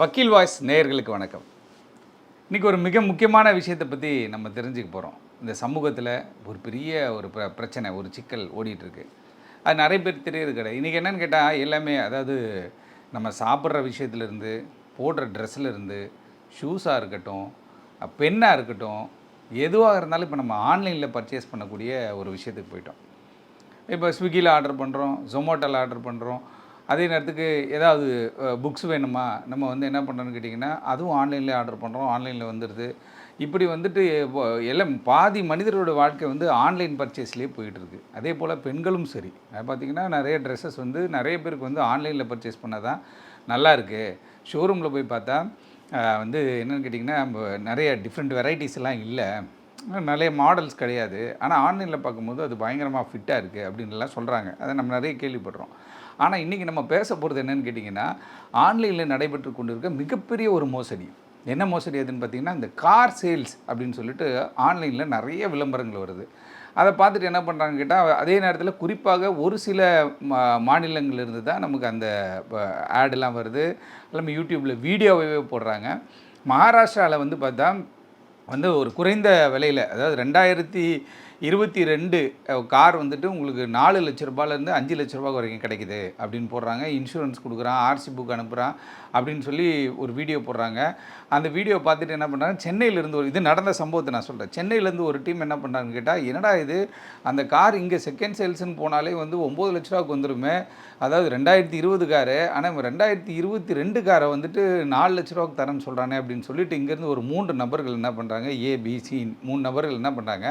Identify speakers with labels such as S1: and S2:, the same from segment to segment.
S1: வக்கீல் வாய்ஸ் நேயர்களுக்கு வணக்கம். இன்றைக்கி ஒரு மிக முக்கியமான விஷயத்தை பற்றி நம்ம தெரிஞ்சுக்க போகிறோம் இந்த சமூகத்தில் ஒரு பெரிய ஒரு பிர பிரச்சனை ஒரு சிக்கல் ஓடிட்டுருக்கு. அது நிறைய பேர் தெரியறது கிடையாது. இன்றைக்கி என்னென்னு கேட்டால் எல்லாமே அதாவது நம்ம சாப்பிட்ற விஷயத்துலேருந்து போடுற ட்ரெஸ்ஸிலேருந்து ஷூஸாக இருக்கட்டும் பென்னாக இருக்கட்டும் எதுவாக இருந்தாலும் இப்போ நம்ம ஆன்லைனில் பர்ச்சேஸ் பண்ணக்கூடிய ஒரு விஷயத்துக்கு போயிட்டோம். இப்போ ஸ்விக்கியில் ஆர்டர் பண்ணுறோம் ஜொமோட்டோவில் ஆர்டர் பண்ணுறோம் அதே நேரத்துக்கு ஏதாவது புக்ஸ் வேணுமா? நம்ம வந்து என்ன பண்ணுறோன்னு கேட்டிங்கன்னா அதுவும் ஆன்லைனில் ஆர்டர் பண்ணுறோம் ஆன்லைனில் வந்துடுது இப்படி வந்துட்டு எல்லாம் பாதி மனிதரோட வாழ்க்கை வந்து ஆன்லைன் பர்ச்சேஸ்லேயே போயிட்டுருக்கு. அதே போல் பெண்களும் சரி. அது பார்த்திங்கன்னா நிறைய ட்ரெஸ்ஸஸ் வந்து நிறைய பேருக்கு வந்து ஆன்லைனில் பர்ச்சேஸ் பண்ணால் தான் நல்லா இருக்குது ஷோரூமில் போய் பார்த்தா வந்து என்னென்னு கேட்டிங்கன்னா நம்ம நிறைய டிஃப்ரெண்ட் வெரைட்டிஸ்லாம் இல்லை. நிறைய மாடல்ஸ் கிடையாது. ஆனால் ஆன்லைனில் பார்க்கும்போது அது பயங்கரமாக ஃபிட்டாக இருக்குது அப்படின்லாம் சொல்கிறாங்க அதை நம்ம நிறைய கேள்விப்படுறோம். ஆனால் இன்றைக்கி நம்ம பேச போகிறது என்னென்னு கேட்டிங்கன்னா ஆன்லைனில் நடைபெற்று கொண்டிருக்க மிகப்பெரிய ஒரு மோசடி. என்ன மோசடி எதுன்னு பார்த்தீங்கன்னா இந்த கார் சேல்ஸ் அப்படின்னு சொல்லிட்டு ஆன்லைனில் நிறைய விளம்பரங்கள் வருது. அதை பார்த்துட்டு என்ன பண்ணுறாங்க கேட்டால் அதே நேரத்தில் குறிப்பாக ஒரு சில மா மாநிலங்கள்லேருந்து தான் நமக்கு அந்த ஆடெல்லாம் வருது. எல்லாமே யூடியூப்பில் வீடியோவே போடுறாங்க. மகாராஷ்டிராவில் வந்து பார்த்தா வந்து ஒரு குறைந்த விலையில் அதாவது ரெண்டாயிரத்தி இருபத்தி ரெண்டு கார் வந்துட்டு உங்களுக்கு நாலு லட்ச ரூபாயிலேருந்து அஞ்சு லட்ச ரூபாய் வரைக்கும் கிடைக்குது அப்படின்னு போடுறாங்க. இன்சூரன்ஸ் கொடுக்குறான் ஆர்சி புக் அனுப்புகிறான் அப்படின்னு சொல்லி ஒரு வீடியோ போடுறாங்க. அந்த வீடியோ பார்த்துட்டு என்ன பண்ணுறாங்க சென்னையிலேருந்து ஒரு இது நடந்த சம்பவத்தை நான் சொல்கிறேன் சென்னையிலேருந்து ஒரு டீம் என்ன பண்ணுறாங்கன்னு கேட்டால் என்னடா இது? அந்த கார் இங்கே செகண்ட் சேல்ஸ்னு போனாலே வந்து ஒம்பது லட்ச ரூபாவுக்கு வந்துருமே. அதாவது ரெண்டாயிரத்தி இருபது காரு ஆனால் ரெண்டாயிரத்தி இருபத்தி ரெண்டு காரை வந்துட்டு நாலு லட்ச ரூபாவுக்கு தரேன்னு சொல்கிறானே அப்படின்னு சொல்லிட்டு இங்கேருந்து ஒரு மூன்று நபர்கள் என்ன பண்ணுறாங்க ஏபிசி மூணு நபர்கள் என்ன பண்ணுறாங்க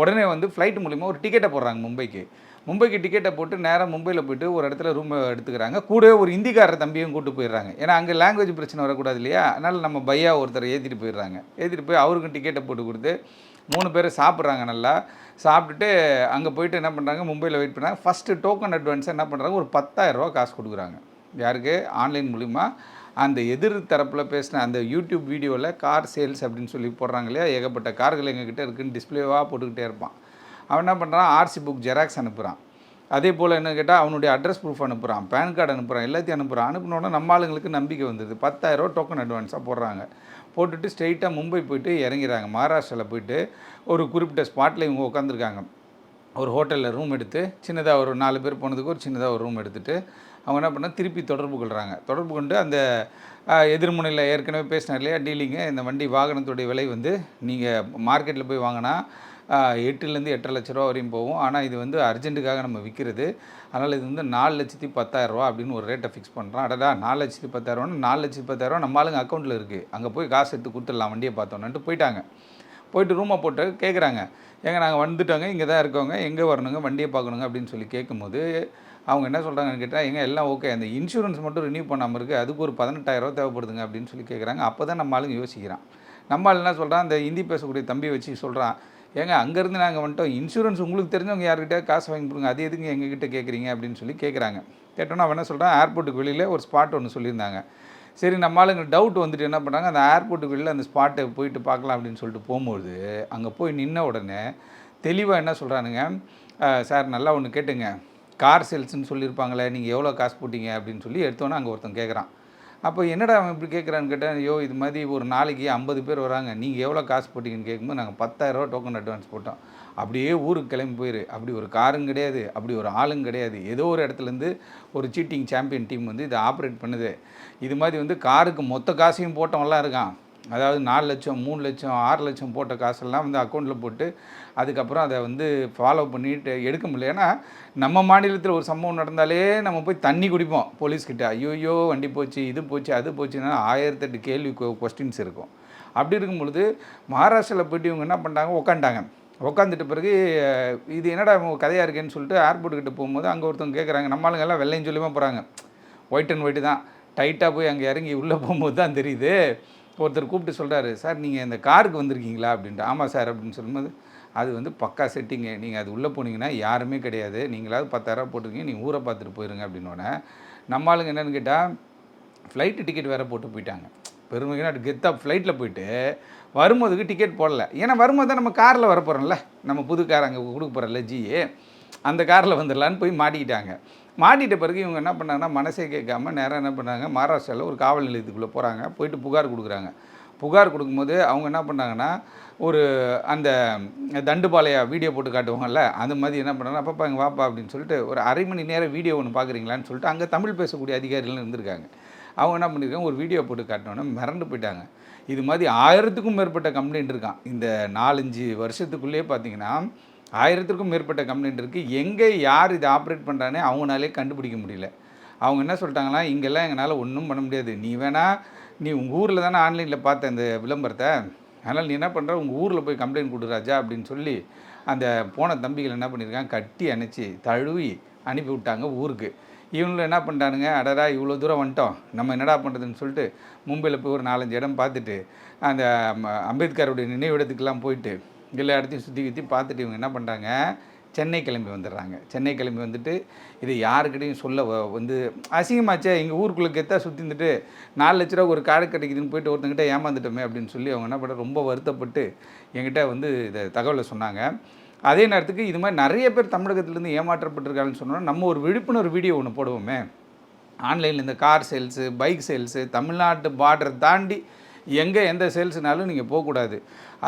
S1: உடனே வந்து ஃப்ளைட் மூலிமா ஒரு டிக்கெட்டை போடுறாங்க மும்பைக்கு. மும்பைக்கு டிக்கெட்டை போட்டு நேராக மும்பையில் போயிட்டு ஒரு இடத்துல ரூம் எடுத்துக்கிறாங்க. கூடவே ஒரு இந்திக்காரர் தம்பியும் கூட்டு போயிடுறாங்க. ஏன்னா அங்கே லாங்குவேஜ் பிரச்சனை வரக்கூடாது இல்லையா? அதனால் நம்ம பையா ஒருத்தரை ஏற்றிட்டு போயிடுறாங்க. ஏற்றிட்டு போய் அவருக்கும் டிக்கெட்டை போட்டு கொடுத்து மூணு பேர் சாப்பிட்றாங்க நல்லா. சாப்பிட்டுட்டு அங்கே போயிட்டு என்ன பண்ணுறாங்க மும்பையில் வெயிட் பண்ணுறாங்க ஃபஸ்ட்டு டோக்கன் அட்வான்ஸாக என்ன பண்ணுறாங்க ஒரு பத்தாயிரரூவா காசு கொடுக்குறாங்க. யாருக்கு? ஆன்லைன் மூலிமா அந்த எதிர் தரப்பில் பேசின அந்த யூடியூப் வீடியோவில் கார் சேல்ஸ் அப்படின்னு சொல்லி போடுறாங்க இல்லையா? ஏகப்பட்ட கார்கள் எங்ககிட்ட இருக்குன்னு டிஸ்பிளேவாக போட்டுக்கிட்டே இருப்பான். அவன் என்ன பண்ணுறான் ஆர்சி புக் ஜெராக்ஸ் அனுப்புகிறான் அதே போல் என்ன கேட்டால் அவனுடைய அட்ரஸ் ப்ரூஃப் அனுப்புகிறான் பேன் கார்டு அனுப்புகிறான் எல்லாத்தையும் அனுப்புகிறான் அனுப்பினோட நம்ம ஆளுங்களுக்கு நம்பிக்கை வந்தது. பத்தாயிரரூவா டோக்கன் அட்வான்ஸாக போடுறாங்க. போட்டுட்டு ஸ்ட்ரெயிட்டாக மும்பை போயிட்டு இறங்கிறாங்க. மகாராஷ்டிராவில் போயிட்டு ஒரு குறிப்பிட்ட ஸ்பாட்டில் இவங்க உட்காந்துருக்காங்க ஒரு ஹோட்டலில் ரூம் எடுத்து சின்னதாக ஒரு நாலு பேர் போனதுக்கு ஒரு சின்னதாக ஒரு ரூம் எடுத்துகிட்டு அவங்க என்ன பண்ணால் திருப்பி தொடர்பு கொள்கிறாங்க தொடர்பு கொண்டு அந்த எதிர்முனையில் ஏற்கனவே பேசினார் இல்லையா டீலிங்கு இந்த வண்டி வாகனத்துடைய விலை வந்து நீங்கள் மார்க்கெட்டில் போய் வாங்கினா எட்டுலேருந்து எட்டரை லட்ச ரூபா வரையும் போகும். ஆனால் இது வந்து அர்ஜென்ட்டுக்காக நம்ம விற்கிறது அதனால் இது வந்து நாலு லட்சத்தி பத்தாயிரரூவா அப்படின்னு ஒரு ரேட்டை ஃபிக்ஸ் பண்ணுறோம் அடடா நாலு லட்சத்தி பத்தாயிரரூவான்னு நாலு லட்சத்தி பத்தாயிரரூவா நம்ம ஆளுங்க அக்கௌண்ட்டில் இருக்குது அங்கே போய் காசு எடுத்து கொடுத்துடலாம் வண்டியை பார்த்தோன்னட்டு போயிட்டாங்க. போயிட்டு ரூமை போட்டு கேட்குறாங்க ஏங்க நாங்கள் வந்துட்டோங்க இங்கே தான் இருக்கோங்க எங்கே வரணுங்க வண்டியை பார்க்கணுங்க அப்படின்னு சொல்லி கேட்கும்போது அவங்க என்ன சொல்கிறாங்கன்னு கேட்டால் எங்க எல்லாம் ஓகே அந்த இன்சூரன்ஸ் மட்டும் ரினியூ பண்ணாமல் இருக்குது அதுக்கு ஒரு பதினெட்டாயிரரூவா தேவைப்படுதுங்க அப்படின்னு சொல்லி கேட்குறாங்க அப்போ தான் நம்ம ஆளுங்க யோசிக்கிறான். நம்ம ஆள் என்ன சொல்கிறான் அந்த ஹிந்தி பேசக்கூடிய தம்பி வச்சு சொல்கிறான் ஏங்க அங்கேருந்து நாங்கள் வந்துட்டோம். இன்சூரன்ஸ் உங்களுக்கு தெரிஞ்சவங்க யார்கிட்ட காசு வாங்கி கொடுங்க அது எதுங்க எங்ககிட்ட கேட்குறீங்க அப்படின்னு சொல்லி கேட்குறாங்க கேட்டோன்னா அவன் என்ன சொல்கிறான் ஏர்போர்ட்டுக்கு வெளியில் ஒரு ஸ்பாட் ஒன்று சொல்லியிருந்தாங்க. சரி நம்ம ஆளுங்க டவுட் வந்துட்டு என்ன பண்ணுறாங்க அந்த ஏர்போர்ட்டுக்கு வெளியில் அந்த ஸ்பாட்டை போயிட்டு பார்க்கலாம் அப்படின்னு சொல்லிட்டு போகும்போது அங்கே போய் நின்ன உடனே தெளிவாக என்ன சொல்கிறானுங்க சார் நல்லா ஒன்று கேட்டுங்க. கார் சேல்ஸுன்னு சொல்லியிருப்பாங்களே நீங்கள் எவ்வளோ காசு போட்டீங்க? அப்படின்னு சொல்லி எடுத்தோன்னே அங்கே ஒருத்தன் கேட்குறான் அப்போ என்னடா அவன் இப்படி கேட்குறான்னு கேட்டேன் ஐயோ இது மாதிரி ஒரு நாளைக்கு ஐம்பது பேர் வராங்க. நீங்கள் எவ்வளோ காசு போட்டீங்கன்னு கேட்கும்போது நாங்கள் பத்தாயிரரூவா டோக்கன் அட்வான்ஸ் போட்டோம். அப்படியே ஊருக்கு கிளம்பி போயிரு. அப்படி ஒரு காரும் கிடையாது. அப்படி ஒரு ஆளும் கிடையாது. ஏதோ ஒரு இடத்துலேருந்து ஒரு சீட்டிங் சாம்பியன் டீம் வந்து இதை ஆப்ரேட் பண்ணுது. இது மாதிரி வந்து காருக்கு மொத்த காசையும் போட்டவன்லாம் இருக்கான். அதாவது நாலு லட்சம் மூணு லட்சம் ஆறு லட்சம் போட்ட காசெல்லாம் வந்து அக்கௌண்ட்டில் போட்டு அதுக்கப்புறம் அதை வந்து ஃபாலோ பண்ணிட்டு எடுக்க முடியல. ஏன்னா நம்ம மாநிலத்தில் ஒரு சம்பவம் நடந்தாலே நம்ம போய் தண்ணி குடிப்போம் போலீஸ்கிட்ட ஐயோயோ வண்டி போச்சு இது போச்சு அது போச்சுன்னா ஆயிரத்தெட்டு கேள்வி கொஸ்டின்ஸ் இருக்கும். அப்படி இருக்கும் பொழுது மகாராஷ்டிராவில் போயிட்டு இவங்க என்ன பண்ணிட்டாங்க? உக்காண்டாங்க உட்காந்துட்ட பிறகு இது என்னடா கதையாக இருக்கேன்னு சொல்லிட்டு ஏர்போர்ட் போகும்போது அங்கே ஒருத்தவங்க கேட்குறாங்க நம்ம எல்லாம் வெள்ளையும் சொல்லியுமா போகிறாங்க ஒயிட் அண்ட் ஒயிட்டு தான். டைட்டாக போய் அங்கே இறங்கி உள்ளே போகும்போது தான் தெரியுது. ஒருத்தர் கூப்பிட்டு சொல்கிறாரு சார் நீங்கள் இந்த காருக்கு வந்திருக்கீங்களா? அப்படின்ட்டு. ஆமாம் சார் அப்படின்னு சொல்லும்போது அது வந்து பக்கா செட்டிங்கு. நீங்கள் அது உள்ளே போனீங்கன்னா யாருமே கிடையாது. நீங்களாவது பத்தாயிரரூபா போட்டிருக்கீங்க. நீங்கள் ஊரை பார்த்துட்டு போயிருங்க அப்படின்னோடனே நம்ம ஆளுங்க என்னென்னு கேட்டால் ஃப்ளைட்டு டிக்கெட் வேறு போட்டு போயிட்டாங்க. பெருமைக்கு கெத்தாக ஃப்ளைட்டில் போயிட்டு வரும்போதுக்கு டிக்கெட் போடல. ஏன்னா வரும்போது தான் நம்ம காரில் வரப்போகிறோம்ல நம்ம புது கார் அங்கே கொடுக்க போகிறோம்ல ஜி அந்த காரில் வந்துடலான்னு போய் மாட்டிக்கிட்டாங்க. மாட்டிட்ட பிறகு இவங்க என்ன பண்ணாங்கன்னா மனசே கேட்காம நேராக என்ன பண்ணாங்க மகாராஷ்டிராவில் ஒரு காவல் நிலையத்துக்குள்ளே போகிறாங்க போயிட்டு புகார் கொடுக்குறாங்க. புகார் கொடுக்கும்போது அவங்க என்ன பண்ணாங்கன்னா ஒரு அந்த தண்டுபாளையா வீடியோ போட்டு காட்டுவாங்கல்ல அந்த மாதிரி என்ன பண்ணாங்கன்னா அப்பப்பா இங்கே வாப்பா அப்படின்னு சொல்லிட்டு ஒரு அரை மணி நேரம் வீடியோ ஒன்று பார்க்குறீங்களான்னு சொல்லிட்டு அங்கே தமிழ் பேசக்கூடிய அதிகாரிகள் இருந்திருக்காங்க. அவங்க என்ன பண்ணியிருக்காங்க ஒரு வீடியோ போட்டு காட்டினோன்னே மிரண்டு போயிட்டாங்க. இது மாதிரி ஆயிரத்துக்கும் மேற்பட்ட கம்ப்ளைண்ட் இருக்கான். இந்த நாலஞ்சு வருஷத்துக்குள்ளேயே பார்த்தீங்கன்னா ஆயிரத்திற்கும் மேற்பட்ட கம்ப்ளைண்ட் இருக்குது எங்கே யார் இதை ஆப்ரேட் பண்ணுறானே அவங்களாலே கண்டுபிடிக்க முடியல. அவங்க என்ன சொல்லிட்டாங்கன்னா இங்கெல்லாம் எங்களால் ஒன்றும் பண்ண முடியாது. நீ வேணால் நீ உங்கள் ஊரில் தானே ஆன்லைனில் பார்த்த இந்த விளம்பரத்தை. அதனால் நீ என்ன பண்ணுற உங்கள் ஊரில் போய் கம்ப்ளைண்ட் கொடு ராஜா அப்படின்னு சொல்லி அந்த போன தம்பிகள் என்ன பண்ணியிருக்காங்க கட்டி அணைச்சி தழுவி அனுப்பி விட்டாங்க ஊருக்கு. இவங்களும் என்ன பண்ணிட்டானுங்க அடடா இவ்வளோ தூரம் வந்துட்டோம். நம்ம என்னடா பண்ணுறதுன்னு சொல்லிட்டு மும்பையில் போய் ஒரு நாலஞ்சு இடம் பார்த்துட்டு அந்த அம்பேத்கருடைய நினைவிடத்துக்கெல்லாம் போயிட்டு எல்லா இடத்தையும் சுற்றி சுற்றி பார்த்துட்டு இவங்க என்ன பண்ணுறாங்க சென்னை கிளம்பி வந்துடுறாங்க. சென்னை கிளம்பி வந்துட்டு இது யாருக்கிட்டையும் சொல்ல வந்து அசிங்கமாச்சே எங்கள் ஊருக்குள்ளே கெத்தா சுற்றி இருந்துட்டு நாலு லட்ச ரூபா ஒரு காடு கிடைக்குதுன்னு போயிட்டு ஒருத்தங்கிட்ட ஏமாந்துட்டோமே அப்படின்னு சொல்லி அவங்க என்ன பண்ண ரொம்ப வருத்தப்பட்டு எங்கிட்ட வந்து இதை தகவலை சொன்னாங்க. அதே நேரத்துக்கு இது மாதிரி நிறைய பேர் தமிழகத்துலேருந்து ஏமாற்றப்பட்டிருக்காங்கன்னு சொன்னோன்னா நம்ம ஒரு விழிப்புணர்வு வீடியோ ஒன்று போடுவோமே. ஆன்லைனில் இந்த கார் சேல்ஸு பைக் சேல்ஸு தமிழ்நாட்டு பார்டர் தாண்டி எங்கே எந்த சேல்ஸ்னாலும் நீங்கள் போகக்கூடாது.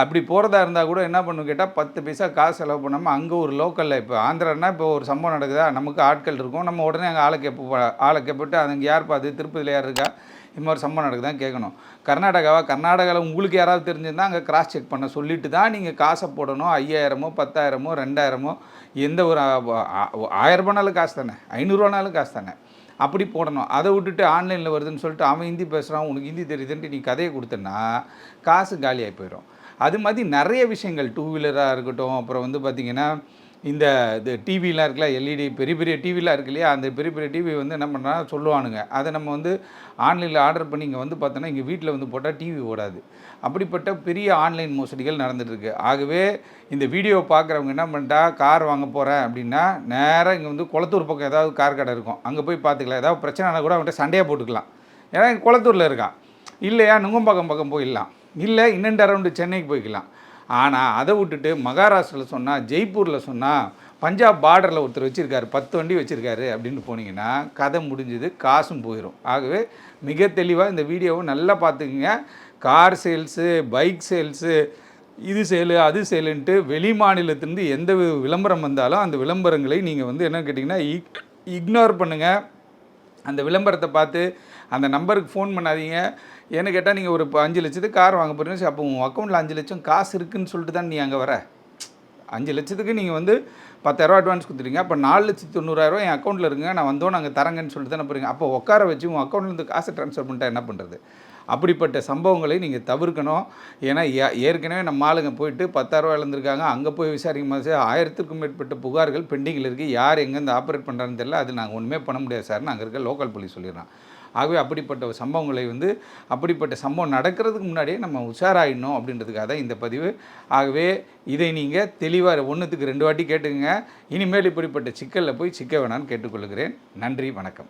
S1: அப்படி போகிறதா இருந்தால் கூட என்ன பண்ணணும் கேட்டால் பத்து பைசா காசு செலவு பண்ணாமல் அங்கே ஒரு லோக்கலில் இப்போ ஆந்திரானா இப்போ ஒரு சம்பவம் நடக்குதா? நமக்கு ஆட்கள் இருக்கும். நம்ம உடனே அங்கே ஆளை கேட்ப ஆளை கேட்பிட்டு அதுங்க யார் பார்த்து? திருப்பதியில் யார் இருக்கா? இது மாதிரி சம்பவம் நடக்குதான் கேட்கணும். கர்நாடகாவா? கர்நாடகாவில் உங்களுக்கு யாராவது தெரிஞ்சிருந்தால் அங்கே கிராஸ் செக் பண்ண சொல்லிட்டு தான் நீங்கள் காசை போடணும். ஐயாயிரமோ பத்தாயிரமோ ரெண்டாயிரமோ எந்த ஒரு ஆயிரரூபானாலும் ஆயிரம் ரூபானாலும் காசு தானே? ஐநூறுரூவானாலும் காசு தானே? அப்படி போடணும். அதை விட்டுட்டு ஆன்லைனில் வருதுன்னு சொல்லிட்டு அவன் ஹிந்தி பேசுகிறான் உனக்கு ஹிந்தி தெரியுதுன்ட்டு நீ கதையை கொடுத்தனா காசு காலியாகி போயிடும். அது மாதிரி நிறைய விஷயங்கள் டூ வீலராக இருக்கட்டும் அப்புறம் வந்து பார்த்திங்கன்னா இந்த இது டிவிலாம் இருக்குல்ல எல்இடி பெரிய பெரிய டிவிலாம் இருக்கு இல்லையா அந்த பெரிய பெரிய டிவி வந்து என்ன பண்ணுறா சொல்லுவானுங்க. அதை நம்ம வந்து ஆன்லைனில் ஆர்டர் பண்ணி இங்கே வந்து பார்த்தோன்னா இங்கே வீட்டில் வந்து போட்டால் டிவி ஓடாது. அப்படிப்பட்ட பெரிய ஆன்லைன் மோசடிகள் நடந்துகிட்ருக்கு ஆகவே இந்த வீடியோ பார்க்குறவங்க என்ன பண்ணிட்டா கார் வாங்க போகிறேன் அப்படின்னா நேராக இங்கே வந்து குளத்தூர் பக்கம் ஏதாவது கார் கடை இருக்கும். அங்கே போய் பார்த்துக்கலாம் ஏதாவது பிரச்சனைனா கூட அவன்கிட்ட சண்டையாக போட்டுக்கலாம். ஏன்னா குளத்தூரில் இருக்கான். இல்லையா நுங்கம்பாக்கம் பக்கம் போயிடலாம். இல்லை இன்னெண்டு அரௌண்டு சென்னைக்கு போய்க்கலாம். ஆனால் அதை விட்டுட்டு மகாராஷ்டிராவில் சொன்னால் ஜெய்ப்பூரில் சொன்னால் பஞ்சாப் பார்டரில் ஒருத்தர் வச்சுருக்காரு பத்து வண்டி வச்சுருக்காரு அப்படின்னு போனீங்கன்னா கதை முடிஞ்சது காசும் போயிடும் ஆகவே மிக தெளிவாக இந்த வீடியோவை நல்லா பார்த்துக்குங்க. கார் சேல்ஸு பைக் சேல்ஸு இது சேலு அது சேலுன்ட்டு வெளி மாநிலத்திலேருந்து எந்த விளம்பரம் வந்தாலும் அந்த விளம்பரங்களை நீங்கள் வந்து என்ன கேட்டிங்கன்னா இக்னோர் பண்ணுங்கள் அந்த விளம்பரத்தை பார்த்து அந்த நம்பருக்கு ஃபோன் பண்ணாதீங்க. ஏன்னு கேட்டால் நீங்கள் ஒரு அஞ்சு லட்சத்துக்கு கார் வாங்க போகிறீங்க அப்போ உங்கள் அக்கௌண்ட்டில் அஞ்சு லட்சம் காசு இருக்குதுன்னு சொல்லிட்டு தான் நீ அங்கே வர. அஞ்சு லட்சத்துக்கு நீங்கள் வந்து பத்தாயிரரூவா அட்வான்ஸ் கொடுத்துருங்க அப்போ நாலு லட்சத்து தொண்ணூறாயிரம் என் அக்கௌண்ட்டில் இருங்க நான் வந்தோம் நாங்கள் தரங்கன்னு சொல்லிட்டு தானே போகிறீங்க அப்போ உட்கார வச்சு உங்கள் அக்கௌண்ட்லேருந்து காசு ட்ரான்ஸ்ஃபர் பண்ணிட்டா என்ன பண்ணுறது அப்படிப்பட்ட சம்பவங்களை நீங்கள் தவிர்க்கணும். ஏன்னா ஏ- ஏற்கனவே நம்ம ஆளுங்க போயிட்டு பத்தாயிரரூவா இழந்திருக்காங்க. அங்கே போய் விசாரிக்கும் போது ஆயிரத்துக்கும் மேற்பட்ட புகார்கள் பெண்டிங்கில் இருக்குது யார் எங்கேருந்து ஆப்ரேட் பண்ணுறான்னு தெரியல. அது நாங்கள் ஒன்றுமே பண்ண முடியாது சார். நாங்கள் இருக்க லோக்கல் போலீஸ் சொல்லிடுறோம். ஆகவே அப்படிப்பட்ட சம்பவங்களை வந்து அப்படிப்பட்ட சம்பவம் நடக்கிறதுக்கு முன்னாடியே நம்ம உஷாராயிடணும் அப்படின்றதுக்காக தான் இந்த பதிவு. ஆகவே இதை நீங்கள் தெளிவாக ஒன்றுத்துக்கு ரெண்டு வாட்டி கேட்டுக்கங்க. இனிமேல் இப்படிப்பட்ட சிக்கலில் போய் சிக்க வேணான்னு கேட்டுக்கொள்கிறேன். நன்றி வணக்கம்.